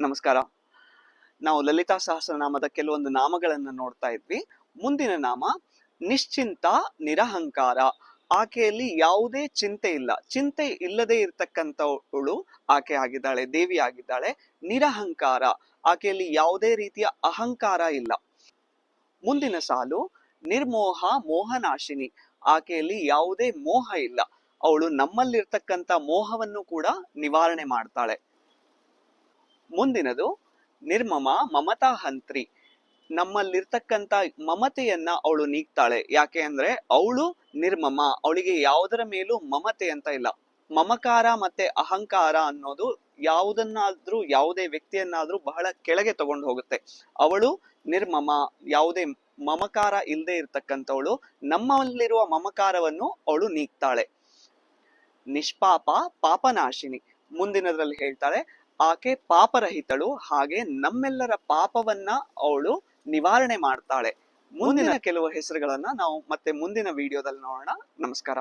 ನಮಸ್ಕಾರ. ನಾವು ಲಲಿತಾ ಸಹಸ್ರನಾಮದ ಕೆಲವೊಂದು ನಾಮಗಳನ್ನು ನೋಡ್ತಾ ಇದ್ವಿ. ಮುಂದಿನ ನಾಮ, ನಿಶ್ಚಿಂತ, ನಿರಹಂಕಾರ. ಆಕೆಯಲ್ಲಿ ಯಾವುದೇ ಚಿಂತೆ ಇಲ್ಲ. ಚಿಂತೆ ಇಲ್ಲದೆ ಇರ್ತಕ್ಕಂಥವಳು ಆಕೆ ಆಗಿದ್ದಾಳೆ, ದೇವಿ ಆಗಿದ್ದಾಳೆ. ನಿರಹಂಕಾರ. ಆಕೆಯಲ್ಲಿ ಯಾವುದೇ ರೀತಿಯ ಅಹಂಕಾರ ಇಲ್ಲ. ಮುಂದಿನ ಸಾಲು, ನಿರ್ಮೋಹ, ಮೋಹನಾಶಿನಿ. ಆಕೆಯಲ್ಲಿ ಯಾವುದೇ ಮೋಹ ಇಲ್ಲ. ಅವಳು ನಮ್ಮಲ್ಲಿರ್ತಕ್ಕಂಥ ಮೋಹವನ್ನು ಕೂಡ ನಿವಾರಣೆ ಮಾಡ್ತಾಳೆ. ಮುಂದಿನದು, ನಿರ್ಮಮ ಮಮತಾ ಹಂತ್ರಿ ನಮ್ಮಲ್ಲಿರ್ತಕ್ಕಂಥ ಮಮತೆಯನ್ನ ಅವಳು ನೀಗ್ತಾಳೆ. ಯಾಕೆ ಅಂದ್ರೆ, ಅವಳು ನಿರ್ಮಮ. ಅವಳಿಗೆ ಯಾವುದರ ಮೇಲೂ ಮಮತೆ ಅಂತ ಇಲ್ಲ. ಮಮಕಾರ ಮತ್ತೆ ಅಹಂಕಾರ ಅನ್ನೋದು ಯಾವುದನ್ನಾದ್ರೂ, ಯಾವುದೇ ವ್ಯಕ್ತಿಯನ್ನಾದ್ರೂ ಬಹಳ ಕೆಳಗೆ ತಗೊಂಡು ಹೋಗುತ್ತೆ. ಅವಳು ನಿರ್ಮಮ. ಯಾವುದೇ ಮಮಕಾರ ಇಲ್ಲದೆ ಇರ್ತಕ್ಕಂಥವಳು, ನಮ್ಮಲ್ಲಿರುವ ಮಮಕಾರವನ್ನು ಅವಳು ನೀಗ್ತಾಳೆ. ನಿಷ್ಪಾಪ ಪಾಪನಾಶಿನಿ. ಮುಂದಿನದ್ರಲ್ಲಿ ಹೇಳ್ತಾಳೆ ಆಕೆ ಪಾಪರಹಿತಳು ಹಾಗೆ ನಮ್ಮೆಲ್ಲರ ಪಾಪವನ್ನ ಅವಳು ನಿವಾರಣೆ ಮಾಡ್ತಾಳೆ. ಮುಂದಿನ ಕೆಲವು ಹೆಸರುಗಳನ್ನ ನಾವು ಮತ್ತೆ ಮುಂದಿನ ವಿಡಿಯೋದಲ್ಲಿ ನೋಡೋಣ. ನಮಸ್ಕಾರ.